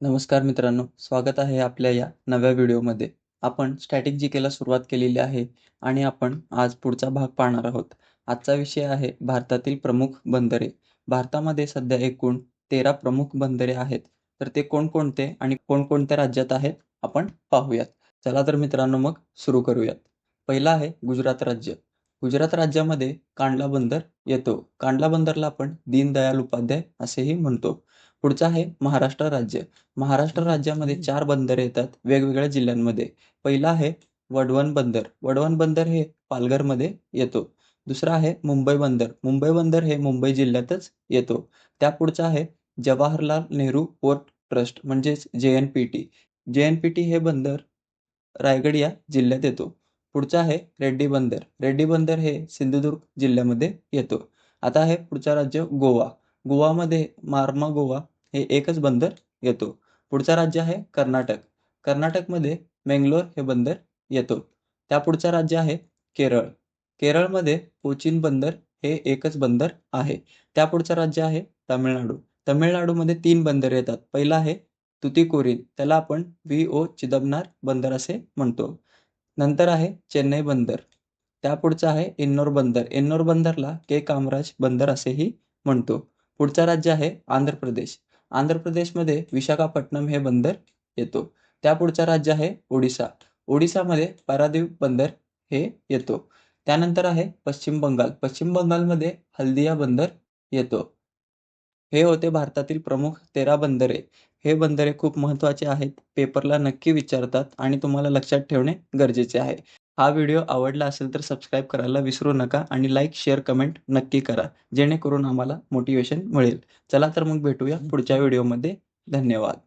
नमस्कार मित्रांनो, स्वागत आहे आपल्या या नव्या व्हिडिओमध्ये. आपण स्टॅटिक जी-केला सुरुवात केलेली आहे आणि आपण आज पुढचा भाग पाहणार आहोत. आजचा विषय आहे भारतातील प्रमुख बंदरे. भारतामध्ये सध्या एकूण तेरा प्रमुख बंदरे आहेत. तर ते कोणकोणते आणि कोणकोणत्या राज्यात आहेत आपण पाहूयात. चला तर मित्रांनो मग सुरू करूयात. पहिलं आहे गुजरात राज्य. गुजरात राज्यामध्ये कांडला बंदर येतो. कांडला बंदरला आपण दीनदयाल उपाध्याय असेही म्हणतो. पुढचं आहे महाराष्ट्र राज्य. महाराष्ट्र राज्यामध्ये चार बंदरे येतात वेगवेगळ्या जिल्ह्यांमध्ये. पहिलं आहे वडवण बंदर. वडवण बंदर हे पालघरमध्ये येतो. दुसरं आहे मुंबई बंदर. मुंबई बंदर हे मुंबई जिल्ह्यातच येतो. त्या पुढचं आहे जवाहरलाल नेहरू पोर्ट ट्रस्ट म्हणजेच जे-एन-पी-टी. जे-एन-पी-टी हे बंदर रायगड या जिल्ह्यात येतो. पुढचं आहे रेड्डी बंदर. रेड्डी बंदर हे सिंधुदुर्ग जिल्ह्यामध्ये येतो. आता आहे पुढचं राज्य गोवा. गोवामध्ये मार्मा गोवा हे एकच बंदर येतो. पुढचं राज्य आहे कर्नाटक. कर्नाटकमध्ये मेंगलोर हे बंदर येतो. त्या पुढचा राज्य आहे केरळ. केरळमध्ये कोचीन बंदर हे एकच बंदर आहे. त्यापुढचं राज्य आहे तामिळनाडू. तामिळनाडूमध्ये तीन बंदर येतात. पहिलं आहे तुतीकोरीन. त्याला आपण व्ही ओ चिदबनार बंदर असे म्हणतो. नंतर आहे चेन्नई बंदर. त्यापुढचं आहे इन्नोर बंदर. इन्नोर बंदरला के. कामराज बंदर असेही म्हणतो. पुढचं राज्य आहे आंध्र प्रदेश. आंध्र प्रदेशमध्ये विशाखापट्टणम हे बंदर येतो. त्या पुढचं राज्य आहे ओडिसा ओडिसामध्ये पारादीप बंदर हे येतो. त्यानंतर आहे पश्चिम बंगाल. पश्चिम बंगालमध्ये हल्दिया बंदर येतो. हे होते भारतातील प्रमुख तेरा बंदरे. हे बंदरे खूप महत्त्वाचे आहेत. पेपरला नक्की विचारतात आणि तुम्हाला लक्षात ठेवणे गरजेचे आहे. हा व्हिडिओ आवडला असेल तर सबस्क्राईब करायला विसरू नका आणि लाईक, शेअर, कमेंट नक्की करा. जेणेकरून आम्हाला मोटिवेशन मिळेल. चला तर मग भेटूया पुढच्या व्हिडिओमध्ये. धन्यवाद.